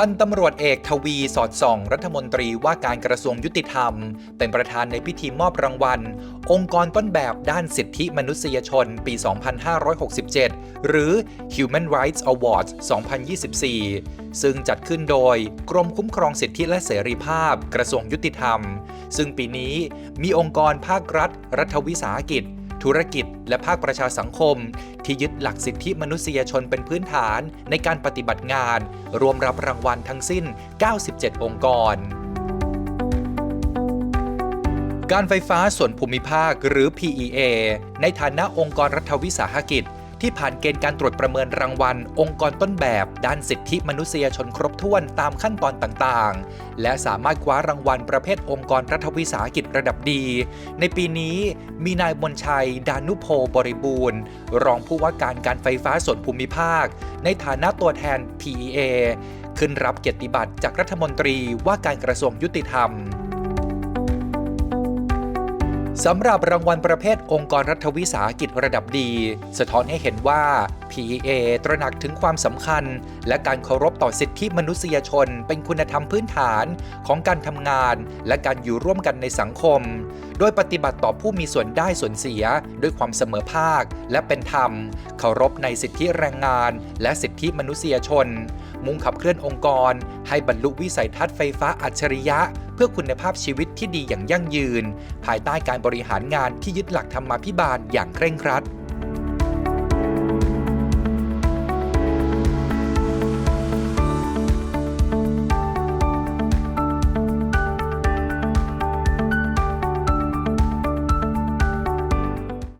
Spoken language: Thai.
พันตำรวจเอกทวีสอดส่อง รัฐมนตรีว่าการกระทรวงยุติธรรม เป็นประธานในพิธีมอบรางวัล องค์กรต้นแบบด้านสิทธิมนุษยชนปี 2567 หรือ Human Rights Awards 2024 ซึ่งจัดขึ้นโดยกรมคุ้มครองสิทธิและเสรีภาพกระทรวงยุติธรรม ซึ่งปีนี้มีองค์กรภาครัฐ รัฐวิสาหกิจ ธุรกิจ และภาคประชาสังคม ที่ยึดหลักสิทธิมนุษยชนเป็นพื้นฐานในการปฏิบัติงาน รวมรับรางวัลทั้งสิ้น 97 องค์กรการไฟฟ้าส่วนภูมิภาคหรือ PEA ในฐานะองค์กรรัฐวิสาหกิจ ที่ผ่านเกณฑ์การตรวจประเมินรางวัล องค์กรต้นแบบ ด้านสิทธิมนุษยชนครบถ้วนตามขั้นตอนต่างๆ และสามารถคว้ารางวัลประเภทองค์กรรัฐวิสาหกิจระดับดี ในปีนี้มีนายมนชัย ดานุโพบริบูรณ์ รองผู้ว่าการการไฟฟ้าส่วนภูมิภาค ในฐานะตัวแทน PEA ขึ้นรับเกียรติบัตรจากรัฐมนตรีว่าการกระทรวงยุติธรรม สำหรับรางวัลประเภทองค์กรรัฐวิสาหกิจระดับดี สะท้อนให้เห็นว่า PEA ตระหนักถึงความสำคัญ และการเคารพต่อสิทธิมนุษยชน เป็นคุณธรรมพื้นฐานของการทำงาน และการอยู่ร่วมกันในสังคม โดยปฏิบัติต่อผู้มีส่วนได้ส่วนเสีย ด้วยความเสมอภาคและเป็นธรรม เคารพในสิทธิแรงงาน และสิทธิมนุษยชน มุ่งขับเคลื่อนองค์กร ให้บรรลุวิสัยทัศน์ไฟฟ้าอัจฉริยะ เพื่อคุณภาพชีวิตที่ดีอย่างยั่งยืน ภายใต้การบริหารงานที่ยึดหลักธรรมาภิบาลอย่างเคร่งครัด